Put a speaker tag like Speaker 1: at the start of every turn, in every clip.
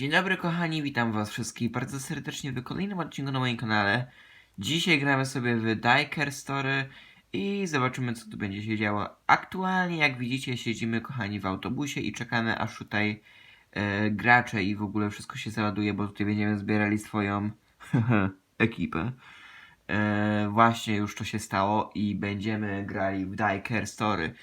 Speaker 1: Dzień dobry kochani, witam was wszystkich bardzo serdecznie w kolejnym odcinku na moim kanale. Dzisiaj gramy sobie w Diker Story i zobaczymy co tu będzie się działo. Aktualnie jak widzicie siedzimy kochani w autobusie i czekamy aż tutaj e, gracze i w ogóle wszystko się załaduje, bo tutaj będziemy zbierali swoją ekipę. E, właśnie już to się stało i będziemy grali w Diker Story.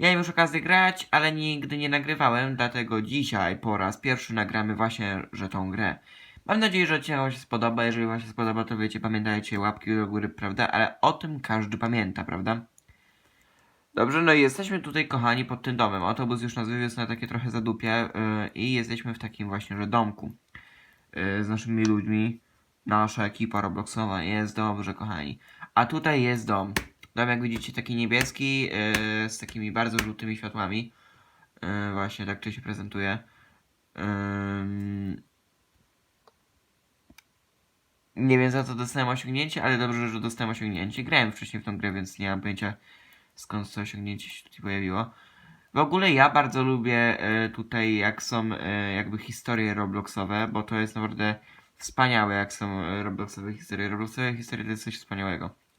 Speaker 1: Miałem już okazję grać, ale nigdy nie nagrywałem, dlatego dzisiaj po raz pierwszy nagramy właśnie, że tą grę. Mam nadzieję, że Wam się spodoba. Jeżeli Wam się spodoba, to wiecie, pamiętajcie łapki do góry, prawda? Ale o tym każdy pamięta, prawda? Dobrze, no i jesteśmy tutaj, kochani, pod tym domem. Autobus już nas wywiózł na takie trochę zadupie yy, i jesteśmy w takim właśnie, że domku yy, z naszymi ludźmi. Nasza ekipa Robloxowa jest dobrze, kochani. A tutaj jest dom. Dom, jak widzicie, taki niebieski yy, z takimi bardzo żółtymi światłami. Yy, właśnie tak to się prezentuje. Nie wiem za co dostałem osiągnięcie, ale dobrze, że dostałem osiągnięcie. Grałem wcześniej w tą grę, więc nie mam pojęcia skąd to osiągnięcie się tutaj pojawiło. W ogóle ja bardzo lubię e, tutaj jak są e, jakby historie Robloxowe, bo to jest naprawdę wspaniałe jak są e, Robloxowe historie. Robloxowe historie to jest coś wspaniałego.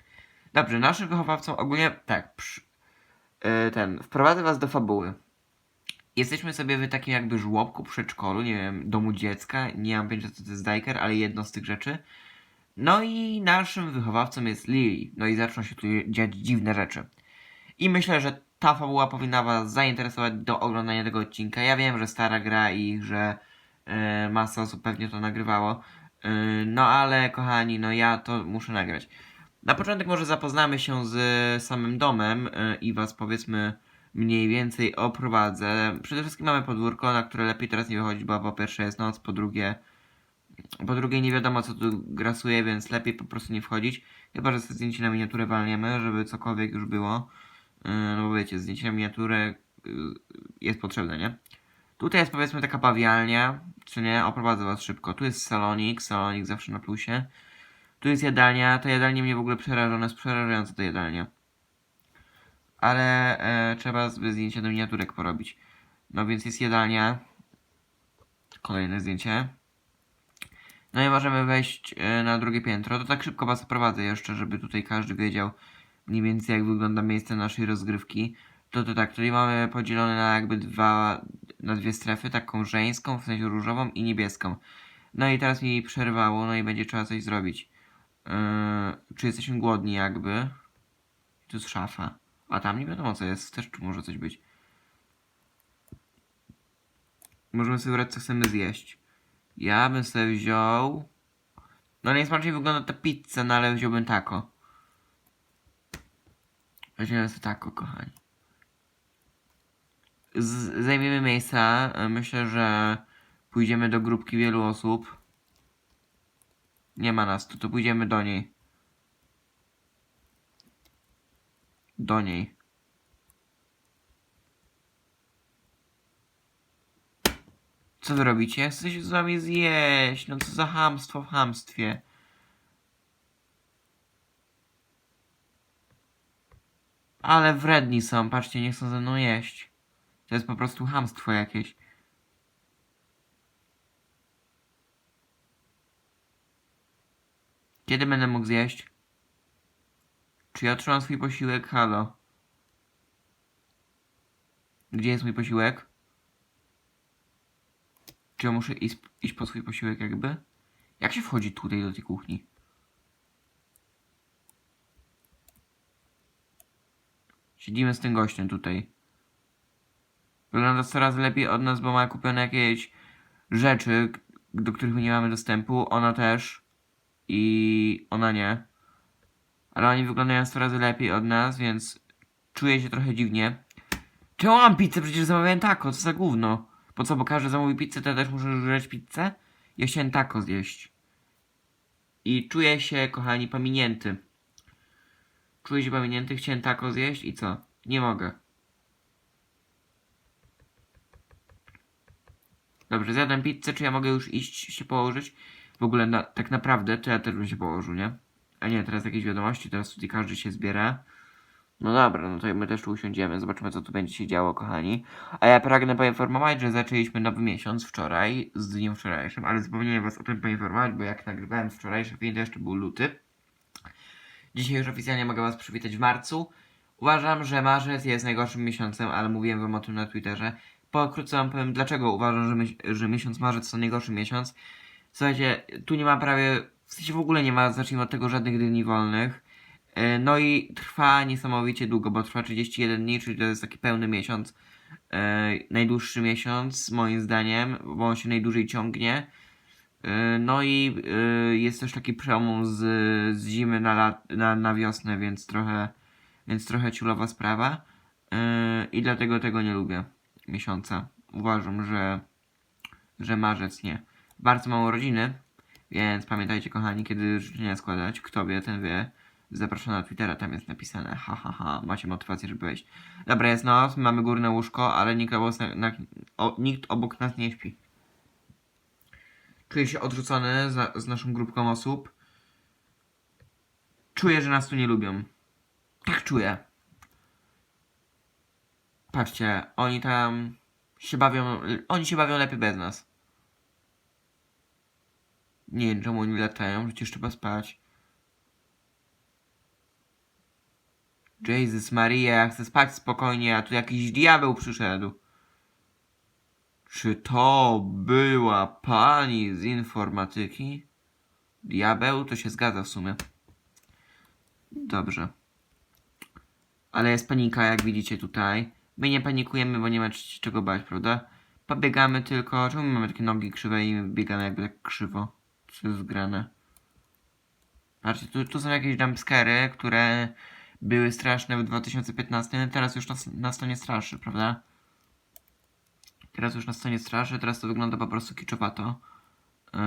Speaker 1: Dobrze, naszym wychowawcą ogólnie tak, przy, e, ten, wprowadzę was do fabuły. Jesteśmy sobie w takim jakby żłobku, przedszkolu, nie wiem, domu dziecka, nie mam pojęcia co to jest Diker, ale jedno z tych rzeczy. No i naszym wychowawcą jest Lily. No i zaczną się tu dziać dziwne rzeczy. I myślę, że ta fabuła powinna Was zainteresować do oglądania tego odcinka. Ja wiem, że stara gra i że e, masa osób pewnie to nagrywało. E, no ale kochani, no ja to muszę nagrać. Na początek może zapoznamy się z samym domem e, i Was powiedzmy mniej więcej oprowadzę. Przede wszystkim mamy podwórko, na które lepiej teraz nie wychodzić, bo po pierwsze jest noc, po drugie po drugie nie wiadomo co tu grasuje, więc lepiej po prostu nie wchodzić. Chyba, że sobie zdjęcie na miniaturę walniemy, żeby cokolwiek już było. Yy, no bo wiecie, zdjęcie na miniaturę yy, jest potrzebne, nie? Tutaj jest powiedzmy taka pawialnia, czy nie? Oprowadzę was szybko. Tu jest salonik, salonik zawsze na plusie. Tu jest jadalnia, ta jadalnia mnie w ogóle przeraża, ona jest przerażająca ta jadalnia. Ale e, trzeba sobie zdjęcie do miniaturek porobić. No więc jest jadalnia. Kolejne zdjęcie. No i możemy wejść e, na drugie piętro. To tak szybko was oprowadzę jeszcze, żeby tutaj każdy wiedział mniej więcej jak wygląda miejsce naszej rozgrywki. To to tak, tutaj mamy podzielone na jakby dwa, na dwie strefy, taką żeńską, w sensie różową i niebieską. No i teraz mi przerwało, no i będzie trzeba coś zrobić. Yy, czy jesteśmy głodni jakby? Tu jest szafa. A tam nie wiadomo co jest, też może coś być. Możemy sobie wybrać co chcemy zjeść. Ja bym sobie wziął... No najsmaczniej wygląda ta pizza, no ale wziąłbym taco. Weźmiemy sobie taco, kochani. Z zajmiemy miejsca. E, Myślę, że pójdziemy do grupki wielu osób. Nie ma nas tu, to pójdziemy do niej. Do niej. Co wy robicie? Chcę się z wami zjeść. No co za hamstwo w hamstwie. Ale wredni są, patrzcie, nie chcą ze mną jeść. To jest po prostu hamstwo jakieś. Kiedy będę mógł zjeść? Czy ja otrzymam swój posiłek? Halo. Gdzie jest mój posiłek? Czy ja muszę iść, iść po swój posiłek jakby? Jak się wchodzi tutaj do tej kuchni? Siedzimy z tym gościem tutaj. Wygląda coraz lepiej od nas, bo ma kupione jakieś rzeczy, do których my nie mamy dostępu. Ona też. I ona nie. Ale oni wyglądają coraz lepiej od nas, więc czuję się trochę dziwnie. Czemu mam pizzę? Przecież zamawiałem taco, co za gówno. Po co, bo każdy zamówi pizzę, to ja też muszę żreć pizzę? Ja chciałem taco zjeść. I czuję się, kochani, pominięty. Czuję się pominięty, chciałem taco zjeść i co? Nie mogę. Dobrze, zjadłem pizzę, czy ja mogę już iść się położyć? W ogóle, na, tak naprawdę, to ja też bym się położył, nie? A nie, teraz jakieś wiadomości, teraz tutaj każdy się zbiera. No dobra, no to my też tu usiądziemy, zobaczymy co tu będzie się działo, kochani. A ja pragnę poinformować, że zaczęliśmy nowy miesiąc wczoraj, z dniem wczorajszym, ale zapomniałem was o tym poinformować, bo jak nagrywałem wczorajszy film, to jeszcze był luty. Dzisiaj już oficjalnie mogę was przywitać w marcu. Uważam, że marzec jest najgorszym miesiącem, ale mówiłem wam o tym na Twitterze. Pokrótce wam powiem, dlaczego uważam, że, że miesiąc marzec to najgorszy miesiąc. Słuchajcie, tu nie ma prawie, w sensie w ogóle nie ma, zacznijmy od tego, żadnych dni wolnych. E, No i trwa niesamowicie długo, bo trwa 31 dni, czyli to jest taki pełny miesiąc. E, najdłuższy miesiąc, moim zdaniem, bo on się najdłużej ciągnie. E, no i jest też taki przełom z, z zimy na, lat, na, na wiosnę, więc trochę, więc trochę ciulowa sprawa. I dlatego tego nie lubię miesiąca. Uważam, że, że marzec nie. Bardzo mało rodziny, więc pamiętajcie kochani, kiedy życzenia składać. Kto wie, ten wie. Zapraszam na Twittera, tam jest napisane. Ha, ha, ha. Macie motywację, żeby wejść. Dobra, jest noc, mamy górne łóżko, ale nikt obok, na, o, nikt obok nas nie śpi. Czuję się odrzucony z naszą grupką osób. Czuję, że nas tu nie lubią. Tak czuję. Patrzcie, oni tam się bawią, oni się bawią lepiej bez nas. Nie wiem, czemu oni latają, przecież trzeba spać. Jezus Maria, ja chcę spać spokojnie, a tu jakiś diabeł przyszedł. Czy to była pani z informatyki? Diabeł? To się zgadza w sumie. Dobrze. Ale jest panika, jak widzicie tutaj. My nie panikujemy, bo nie ma czego bać, prawda? Pobiegamy tylko. Czemu my mamy takie nogi krzywe i biegamy jakby tak krzywo? Co jest grane? Patrzcie, tu, tu są jakieś jumpscary, które były straszne w 2015, teraz już nas, nas to nie straszy, prawda? Teraz już nas to straszy, teraz to wygląda po prostu kiczowato. Yy,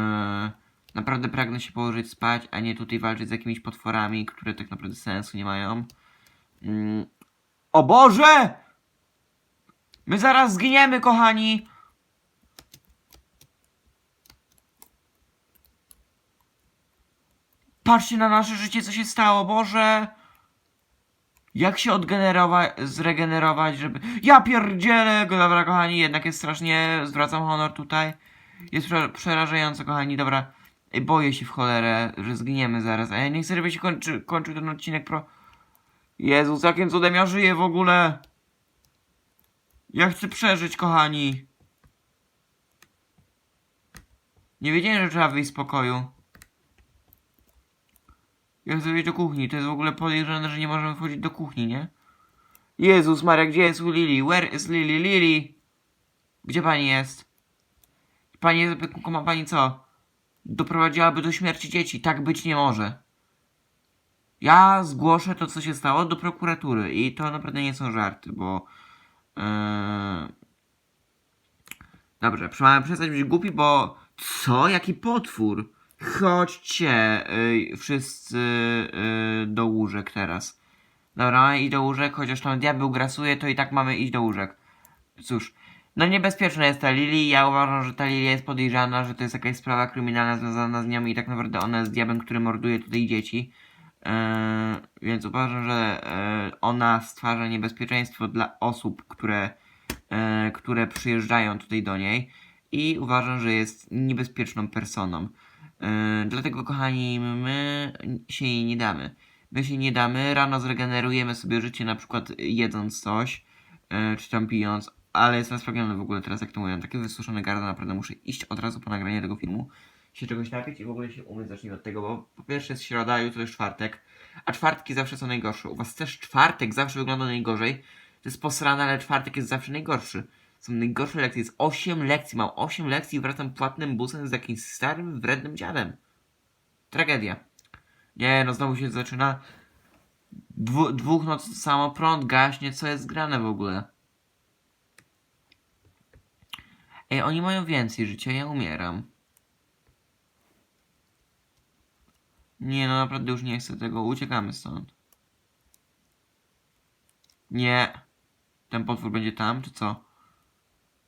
Speaker 1: naprawdę pragnę się położyć spać, a nie tutaj walczyć z jakimiś potworami, które tak naprawdę sensu nie mają. Yy. O Boże! My zaraz zginiemy, kochani! Patrzcie na nasze życie, co się stało, Boże! Jak się odgenerować, zregenerować, żeby... Ja pierdzielę! Dobra, kochani, jednak jest strasznie... Zwracam honor tutaj. Jest prze przerażająco, kochani, dobra. Ej, Boję się w cholerę, że zginiemy zaraz. A ja nie chcę, żeby się kończy, kończył ten odcinek pro... Jezus, jakim cudem ja żyję w ogóle! Ja chcę przeżyć, kochani. Nie wiedziałem, że trzeba wyjść z pokoju. Ja chcę wejść do kuchni. To jest w ogóle podejrzane, że nie możemy wchodzić do kuchni, nie? Jezus Maria, gdzie jest Lily? Where is Lily? Lily! Gdzie pani jest? Pani jest opiekunką, ma pani co? Doprowadziłaby do śmierci dzieci. Tak być nie może. Ja zgłoszę to, co się stało, do prokuratury. I to naprawdę nie są żarty, bo... Yy... Dobrze, mamy przestać być głupi, bo... Co? Jaki potwór? Chodźcie yy, wszyscy yy, do łóżek teraz. Dobra, iść do łóżek, chociaż tam diabeł grasuje, to i tak mamy iść do łóżek. Cóż, no niebezpieczna jest ta Lili. Ja uważam, że ta Lili jest podejrzana, że to jest jakaś sprawa kryminalna związana z nią i tak naprawdę ona jest diabem, który morduje tutaj dzieci. Yy, więc uważam, że yy, ona stwarza niebezpieczeństwo dla osób, które, yy, które przyjeżdżają tutaj do niej i uważam, że jest niebezpieczną personą. Yy, dlatego, kochani, my się jej nie damy. My się nie damy, rano zregenerujemy sobie życie, na przykład jedząc coś, yy, czy tam pijąc, ale jestem sprawiony w ogóle teraz, jak to mówię, takie wysuszone gardło, naprawdę muszę iść od razu po nagranie tego filmu, się czegoś napić i w ogóle się umyć. Zacznijmy od tego, bo po pierwsze jest środa, jutro jest czwartek, a czwartki zawsze są najgorsze. U was też czwartek zawsze wygląda najgorzej. To jest posrane, ale czwartek jest zawsze najgorszy. Są najgorsze lekcje. Jest 8 lekcji. Mam 8 lekcji i wracam płatnym busem z jakimś starym, wrednym dziadem. Tragedia. Nie, no znowu się zaczyna. Dwu, dwóch nocy samo prąd gaśnie. Co jest grane w ogóle? Ej, oni mają więcej życia, ja umieram. Nie, no naprawdę już nie chcę tego. Uciekamy stąd. Nie. Ten potwór będzie tam, czy co?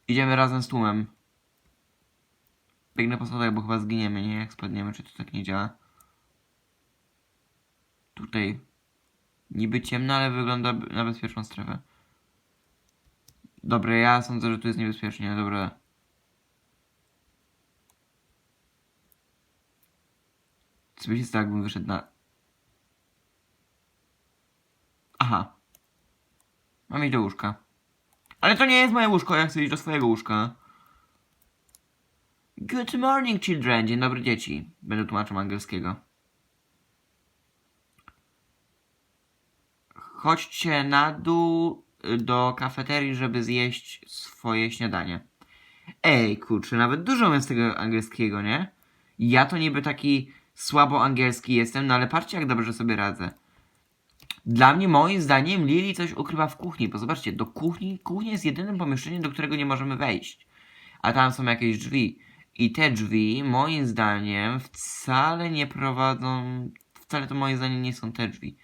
Speaker 1: Idziemy razem z tłumem. Biegnę po schodach, bo chyba zginiemy, nie? Jak spadniemy, czy to tak nie działa? Tutaj. Niby ciemno, ale wygląda na bezpieczną strefę. Dobra, ja sądzę, że tu jest niebezpiecznie, dobra. Co by się stało, jakbym wyszedł na... Aha. Mam iść do łóżka. Ale to nie jest moje łóżko, ja chcę iść do swojego łóżka. Good morning, children. Dzień dobry, dzieci. Będę tłumaczył angielskiego. Chodźcie na dół do kafeterii, żeby zjeść swoje śniadanie. Ej, kurczę, nawet dużo z tego angielskiego, nie? Ja to niby taki słabo angielski jestem, no ale patrzcie, jak dobrze sobie radzę. Dla mnie, moim zdaniem, Lili coś ukrywa w kuchni, bo zobaczcie, do kuchni, kuchnia jest jedynym pomieszczeniem, do którego nie możemy wejść. A tam są jakieś drzwi. I te drzwi, moim zdaniem, wcale nie prowadzą. Wcale to moim zdaniem nie są te drzwi.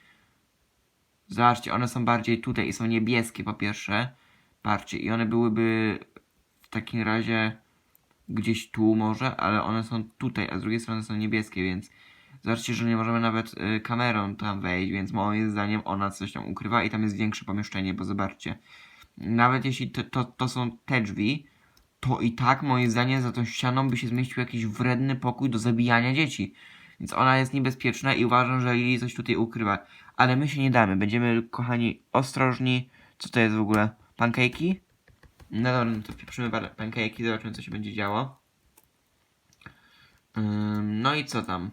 Speaker 1: Zobaczcie, one są bardziej tutaj i są niebieskie po pierwsze. Patrzcie, i one byłyby w takim razie gdzieś tu może, ale one są tutaj, a z drugiej strony są niebieskie, więc zobaczcie, że nie możemy nawet y, kamerą tam wejść, więc moim zdaniem ona coś tam ukrywa i tam jest większe pomieszczenie, bo zobaczcie. Nawet jeśli to, to, to są te drzwi, to i tak moim zdaniem za tą ścianą by się zmieścił jakiś wredny pokój do zabijania dzieci. Więc ona jest niebezpieczna i uważam, że Lili coś tutaj ukrywa. Ale my się nie damy. Będziemy, kochani, ostrożni. Co to jest w ogóle? Pankejki? No dobra, no to pieprzymy pankejki, zobaczymy co się będzie działo. No i co tam?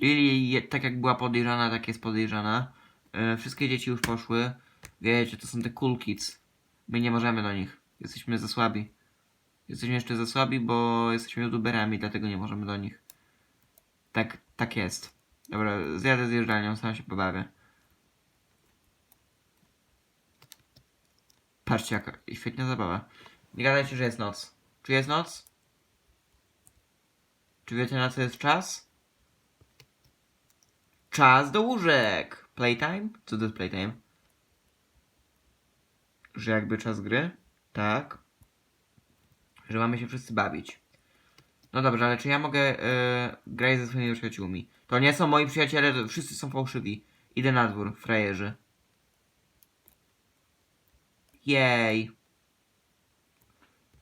Speaker 1: Lili, tak jak była podejrzana, tak jest podejrzana. Yy, wszystkie dzieci już poszły. Wiecie, to są te cool kids. My nie możemy do nich. Jesteśmy za słabi. Jesteśmy jeszcze za słabi, bo jesteśmy youtuberami, dlatego nie możemy do nich. Tak, tak jest. Dobra, zjadę zjeżdżalnią, sam się pobawię. Patrzcie, jaka świetna zabawa. Nie gadajcie, że jest noc. Czy jest noc? Czy wiecie na co jest czas? Czas do łóżek! Playtime? Co to jest playtime? Że jakby czas gry? Tak. Że mamy się wszyscy bawić. No dobrze, ale czy ja mogę yy, grać ze swoimi przyjaciółmi? To nie są moi przyjaciele, to wszyscy są fałszywi. Idę na dwór, frajerzy. Jej.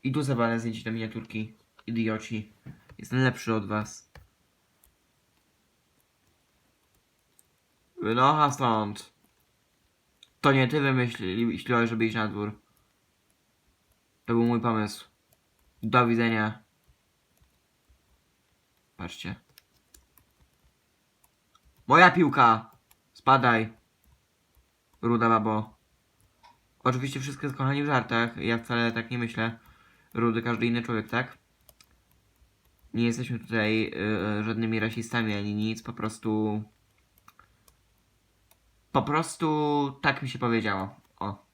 Speaker 1: I tu zawalę zdjęcie do miniaturki. Idioci. Jestem lepszy od was. Wynocha stąd. To nie ty wymyśliłeś, żeby iść na dwór. To był mój pomysł. Do widzenia. Patrzcie. Moja piłka! Spadaj. Ruda babo. Oczywiście wszystko jest kochani w żartach. Ja wcale tak nie myślę. Rudy każdy inny człowiek, tak? Nie jesteśmy tutaj yy, żadnymi rasistami ani nic, po prostu. Po prostu tak mi się powiedziało. O.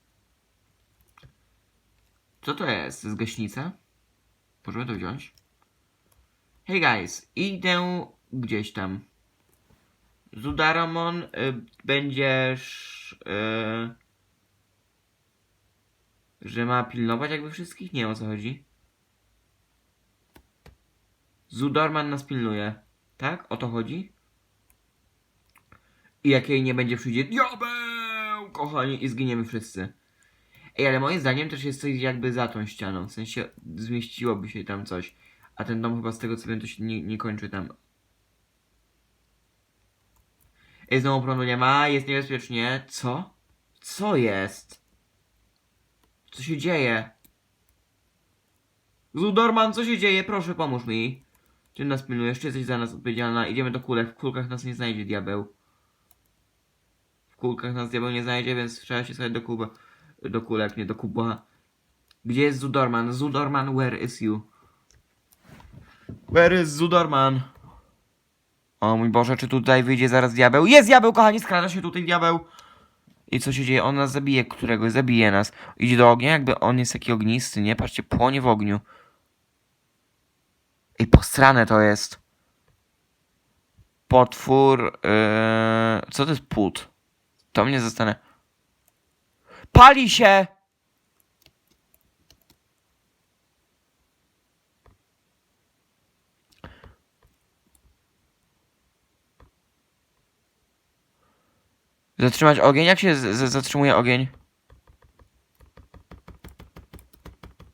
Speaker 1: Co to jest? To jest gaśnica? Możemy to wziąć? Hey guys, idę gdzieś tam. Zudaromon, y, będziesz. Y, że ma pilnować jakby wszystkich? Nie o co chodzi. Zudorman nas pilnuje. Tak? O to chodzi? I jak jej nie będzie przyjdzie diabeł, kochani, i zginiemy wszyscy. Ej, ale moim zdaniem też jest coś jakby za tą ścianą. W sensie zmieściłoby się tam coś. A ten dom chyba z tego co wiem to się nie, nie kończy tam. Ej, znowu prądu nie ma, jest niebezpiecznie. Co? Co jest? Co się dzieje? Zudorman, co się dzieje? Proszę, pomóż mi. Ty nas pilnujesz, czy jesteś za nas odpowiedzialna? Idziemy do kulek. W kulkach nas nie znajdzie diabeł. Kulkach nas diabeł nie znajdzie, więc trzeba się schować do kuba. Do kulek, nie do kubła. Gdzie jest Zudorman? Zudorman, where is you? Where is Zudorman? O mój Boże, czy tutaj wyjdzie zaraz diabeł? Jest diabeł, kochani, skrada się tutaj diabeł. I co się dzieje? On nas zabije, któregoś zabije nas. Idzie do ognia, jakby on jest taki ognisty, nie? Patrzcie, płonie w ogniu. I posrane to jest. Potwór. Yy... Co to jest płód? To mnie zastanawia. Pali się! Zatrzymać ogień? Jak się zatrzymuje ogień?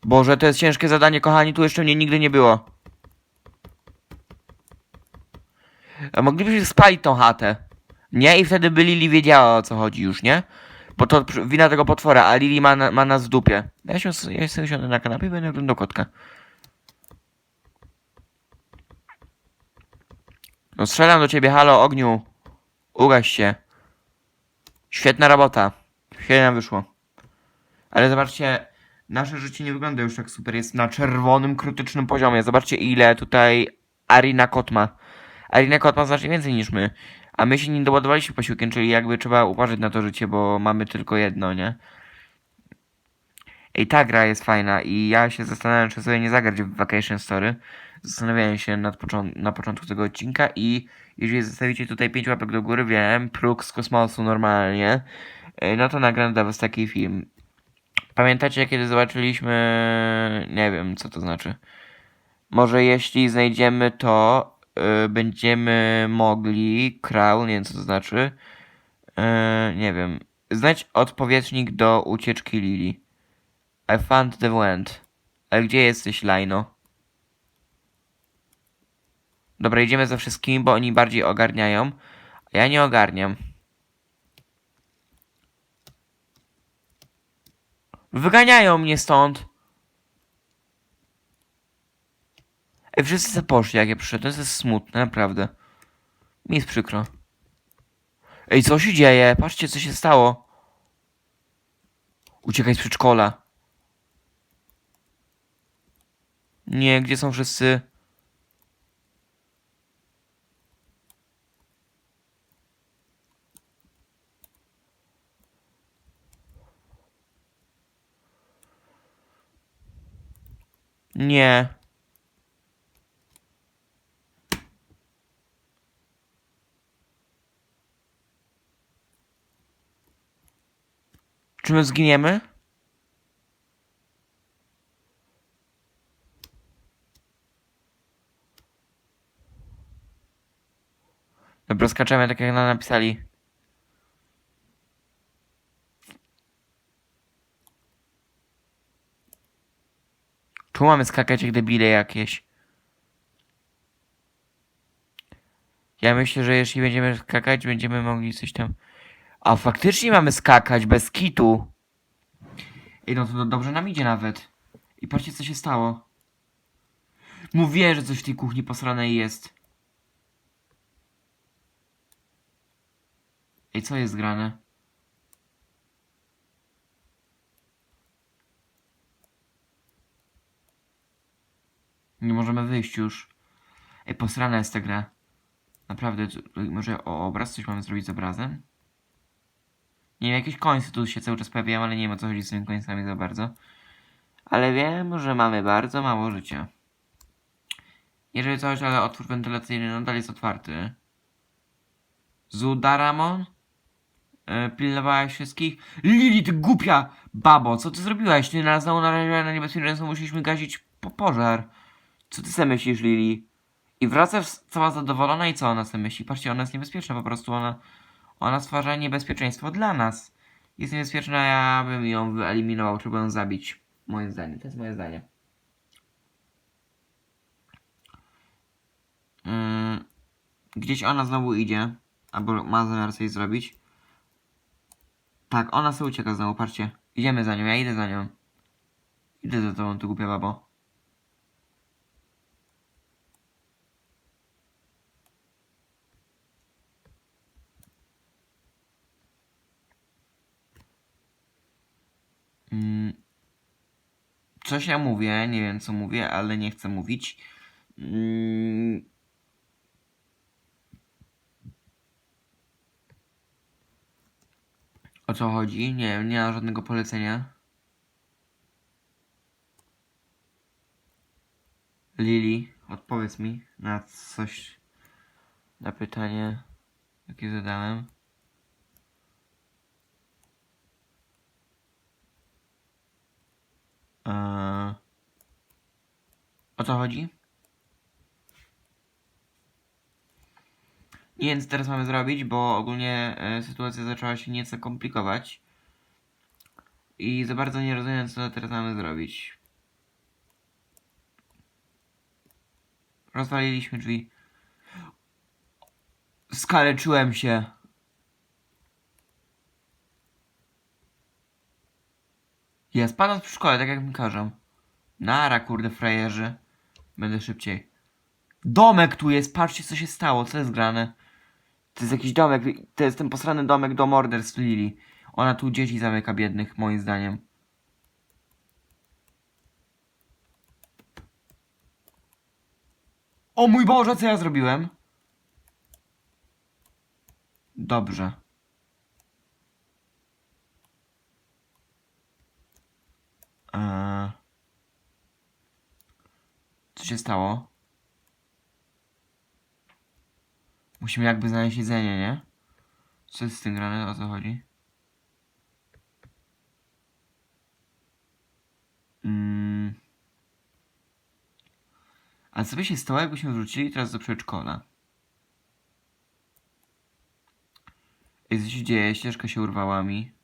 Speaker 1: Boże, to jest ciężkie zadanie, kochani, tu jeszcze mnie nigdy nie było. A moglibyśmy spalić tą chatę. Nie? I wtedy by Lili wiedziała o co chodzi już, nie? Bo to wina tego potwora, a Lili ma, na, ma nas w dupie. Ja się, ja się na kanapie i będę oglądał kotka. No strzelam do ciebie, halo, ogniu. Ugaś się. Świetna robota. Świetnie nam wyszło. Ale zobaczcie, nasze życie nie wygląda już tak super. Jest na czerwonym, krytycznym poziomie. Zobaczcie, ile tutaj Arina Kot ma. Arina Kot ma znacznie więcej niż my. A my się nie doładowaliśmy posiłkiem, czyli jakby trzeba uważać na to życie, bo mamy tylko jedno, nie? I ta gra jest fajna i ja się zastanawiam, czy sobie nie zagrać w Vacation Story. Zastanawiałem się nad począ- na początku tego odcinka i jeżeli zostawicie tutaj 5 łapek do góry, wiem, próg z kosmosu normalnie, y, no to nagram dla was taki film. Pamiętacie, kiedy zobaczyliśmy... Nie wiem, co to znaczy. Może jeśli znajdziemy to, będziemy mogli... Kraul, nie wiem, co to znaczy. Y, nie wiem. Znajdź odpowiednik do ucieczki Lili. I found the wand. Ale gdzie jesteś, Lino? Dobra, idziemy za wszystkimi, bo oni bardziej ogarniają. A ja nie ogarniam. Wyganiają mnie stąd. Ej, wszyscy se poszli, jak ja przyszedłem. To jest smutne, naprawdę. Mi jest przykro. Ej, co się dzieje? Patrzcie, co się stało. Uciekaj z przedszkola. Nie, gdzie są wszyscy? Nie. Czy my zginiemy? Dobra, skaczemy tak jak nam napisali. Tu mamy skakać jak debile jakieś. Ja myślę, że jeśli będziemy skakać, będziemy mogli coś tam... A faktycznie mamy skakać bez kitu. Ej, no to do- dobrze nam idzie nawet. I patrzcie, co się stało. Mówiłem, że coś w tej kuchni posranej jest. Ej, co jest grane? Nie możemy wyjść już. Ej, posrana jest ta gra. Naprawdę, może o obraz coś mamy zrobić z obrazem? Nie wiem, jakieś końce tu się cały czas pojawiają, ale nie wiem o co chodzi z tymi końcami za bardzo. Ale wiem, że mamy bardzo mało życia. Jeżeli coś, ale otwór wentylacyjny nadal jest otwarty. Zudaramon? E, pilnowałaś wszystkich? Lili, ty głupia babo, co ty zrobiłaś? Ty nas znowu naraziłaś na niebezpieczeństwo, musieliśmy gasić po pożar. Co ty sobie myślisz, Lili? I wracasz cała zadowolona i co ona sobie myśli? Patrzcie, ona jest niebezpieczna po prostu, ona, ona stwarza niebezpieczeństwo dla nas. Jest niebezpieczna, ja bym ją wyeliminował, trzeba ją zabić. Moim zdaniem, to jest moje zdanie. Yy, gdzieś ona znowu idzie, albo ma zamiar coś zrobić. Tak, ona sobie ucieka znowu, patrzcie. Idziemy za nią, ja idę za nią. Idę za tobą, tu głupia babo. Coś ja mówię, nie wiem co mówię, ale nie chcę mówić. Mm. O co chodzi? Nie wiem, nie ma żadnego polecenia. Lili, odpowiedz mi na coś, na pytanie, jakie zadałem. Eee, o co chodzi? Nie wiem, co teraz mamy zrobić, bo ogólnie e, sytuacja zaczęła się nieco komplikować. I za bardzo nie rozumiem, co teraz mamy zrobić. Rozwaliliśmy drzwi. Skaleczyłem się. Ja spadam przy szkole, tak jak mi każą. Nara, kurde, frajerzy. Będę szybciej. Domek tu jest, patrzcie co się stało, co jest grane. To jest jakiś domek, to jest ten posrany domek do morderstw Lili. Ona tu dzieci zamyka biednych, moim zdaniem. O mój Boże, co ja zrobiłem? Dobrze. Co się stało? Musimy jakby znaleźć jedzenie, nie? Co jest z tym grane? O co chodzi? Mm. A co by się stało, jakbyśmy wrócili teraz do przedszkola? Ej, co się dzieje? Ścieżka się urwała mi.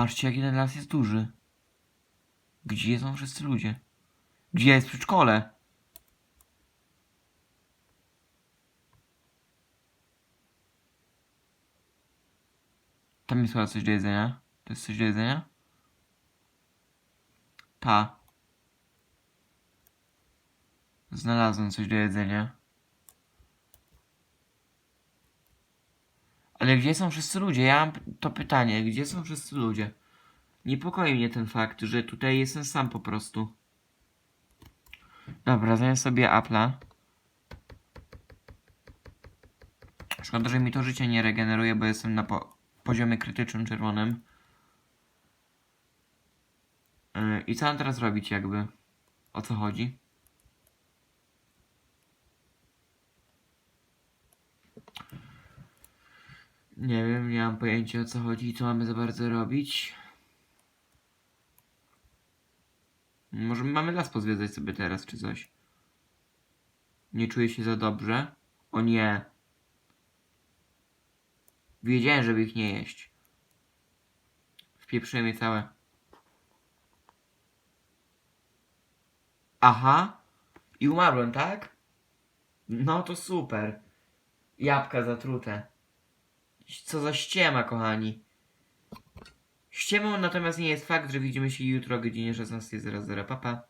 Speaker 1: Patrzcie, jaki ten las jest duży. Gdzie są wszyscy ludzie? Gdzie jest przedszkole? Tam jest chyba coś do jedzenia. To jest coś do jedzenia? Ta. Znalazłem coś do jedzenia. Ale gdzie są wszyscy ludzie? Ja mam to pytanie. Gdzie są wszyscy ludzie? Niepokoi mnie ten fakt, że tutaj jestem sam po prostu. Dobra, zamiast sobie Apple'a. Szkoda, że mi to życie nie regeneruje, bo jestem na po poziomie krytycznym czerwonym. Yy, I co mam teraz robić jakby? O co chodzi? Nie wiem, nie mam pojęcia o co chodzi i co mamy za bardzo robić. Może mamy las pozwiedzać sobie teraz, czy coś. Nie czuję się za dobrze. O nie. Wiedziałem, żeby ich nie jeść. Wpieprzyłem je całe. Aha. I umarłem, tak? No to super. Jabłka zatrute. Co za ściema, kochani. Ściemą natomiast nie jest fakt, że widzimy się jutro o godzinie 16.00. Papa.